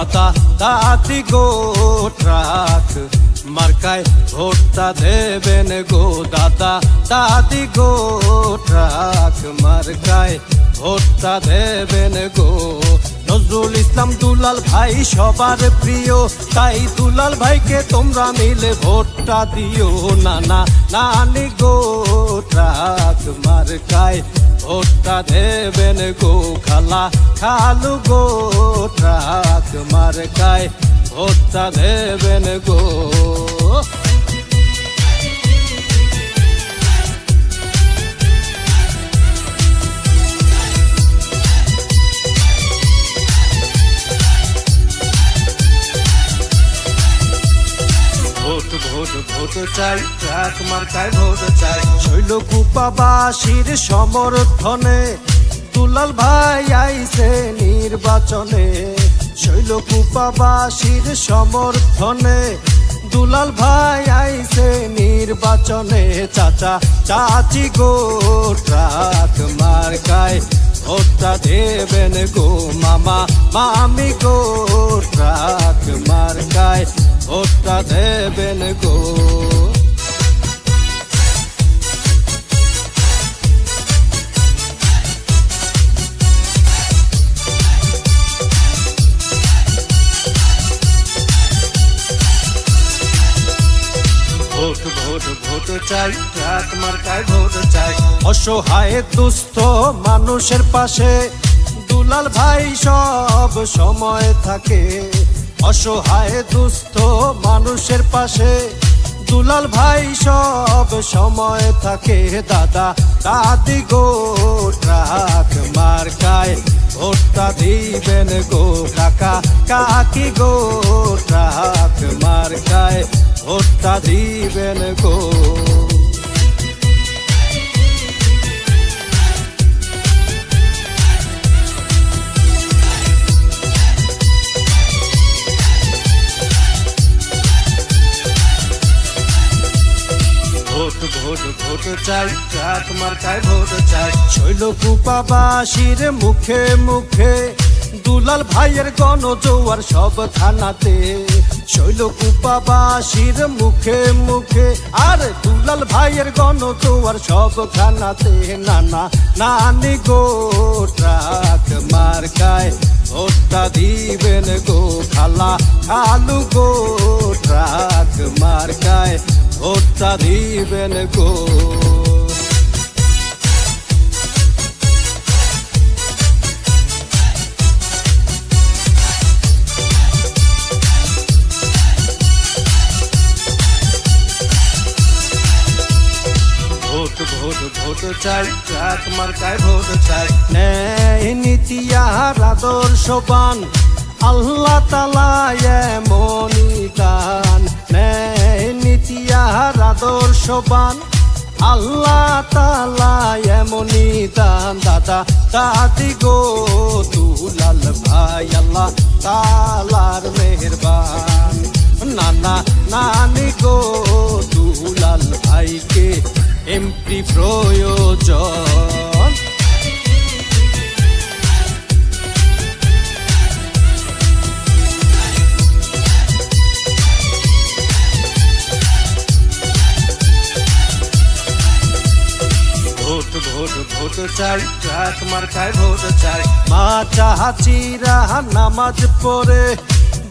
দাদা দাদি গো ট্রাক, মার্কায় ভোটটা দেবেন গো দাদা দাদি গো ট্রাক, মার্কায় ভোটটা দেবেন গো। নজরুল ইসলাম দুলাল ভাই সবার প্রিয়, তাই দুলাল ভাইকে তোমরা মিলে ভোটটা দিও। না না নানি গো ট্রাক, মার্কায় ভোটটা দেবেন গো খালা খালু গো ট্রাক মার্কায় ভোটটা দেবেন গো ভোট ভোট চাই, ট্রাক মার্কায় ভোট চাই। শৈলকুপাবাসীর সমর্থনে দুলাল ভাই আইছে নির্বাচনে। শৈলকুপাবাসীর সমর্থনে দুলাল ভাই আইছে নির্বাচনে। চাচা, চাচি গো, ট্রাক মার্কায় ভোটটা দেবেন গো মামা। মামি গো, ট্রাক মার্কায় ভোটটা দেবেন গো। ভোট ভোট ভোট চাই ভোট চাই। অসহায়, দুস্থ মানুষের পাশে দুলাল ভাই সব সময় থাকে। অসহায় দুস্থ মানুষের পাশে। দুলাল ভাই সব সময় থাকে। দাদা দাদি গো, ট্রাক মার্কায় ভোটটা দিবেন গো কাকা। কাকি গো, ট্রাক মার্কায় ভোটটা দিবেন গো। ভোট ভোট চাই ট্রাক মার্কায় ভোট চাই। শৈলকুপাবাসীর মুখে মুখে দুলাল ভাইয়ের গণ জোয়ার সব থানাতে। শৈলকুপাবাসীর মুখে মুখে আর দুলাল ভাইয়ের গণ জোয়ার সব থানাতে। নানা, নানি গো, ট্রাক মার্কায় ভোটটা দিবেন গো, খালা খালু গো, ট্রাক মার্কায় ভোটটা দিবেন গো। ভোট ভোট ভোট চাই, ট্রাক মার্কায় ভোট চাই। ন্যায়, নীতি আর আদর্শবান আল্লাহ তালা আদর্শবান, আল্লাহ তালা এমনি দান দাদা। দাদি গো দুলাল ভাই, আল্লাহ তালার মেহরবান। নানা নানি গো দুলাল ভাইকে এমপি চাই ট্রাক মার্কায় ভোট চাই। মা চাহাচিরা নামাজ পড়ে,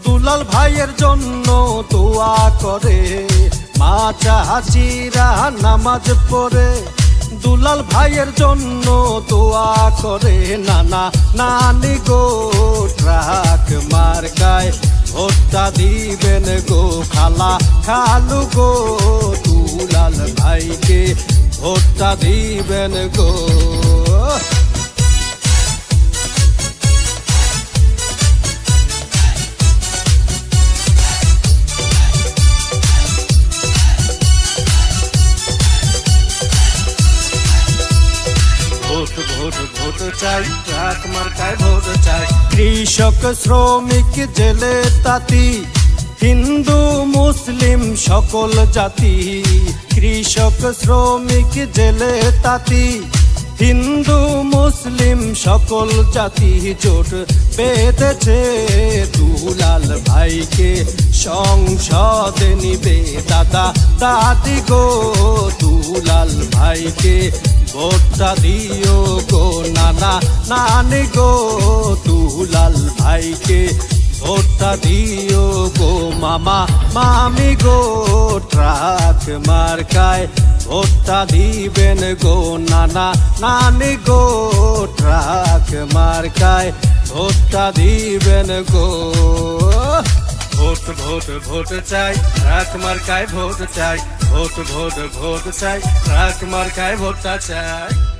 দুলাল ভাইয়ের জন্য দোয়া করে। মা চাহাচিরা নামাজ পড়ে, দুলাল ভাইয়ের জন্য দোয়া করে। নানা, নানি গো, ট্রাক মার্কায় ভোটটা দিবেন গো। খালা খালু গো, দুলাল ভাইকে ভোটটা দিবেন গো। কৃষক, শ্রমিক, জেলে, তাঁতি, হিন্দু, মুসলিম সকল জাতি, কৃষক, শ্রমিক, জেলে, তাঁতি, হিন্দু, মুসলিম সকল জাতি জোট বেঁধেছে দুলাল ভাইকে। সংসদে নিবে দাদা দাদি গো দুলাল ভাইকে। ভোটটা দিও গো নানা, নানি গো, দুলাল ভাইকে। ভোটটা দিও গো মামা, মামি গো, ট্রাক মার্কায়। ভোটটা দিবেন গো নানা, নানি গো, ট্রাক মার্কায়। ভোটটা দিবেন গো। ভোট ভোট ভোট চাই। রাত মার্কায় ভোট চাই। ভোট ভোট ভোট চাই। রাত মার্কায় ভোটটা চাই।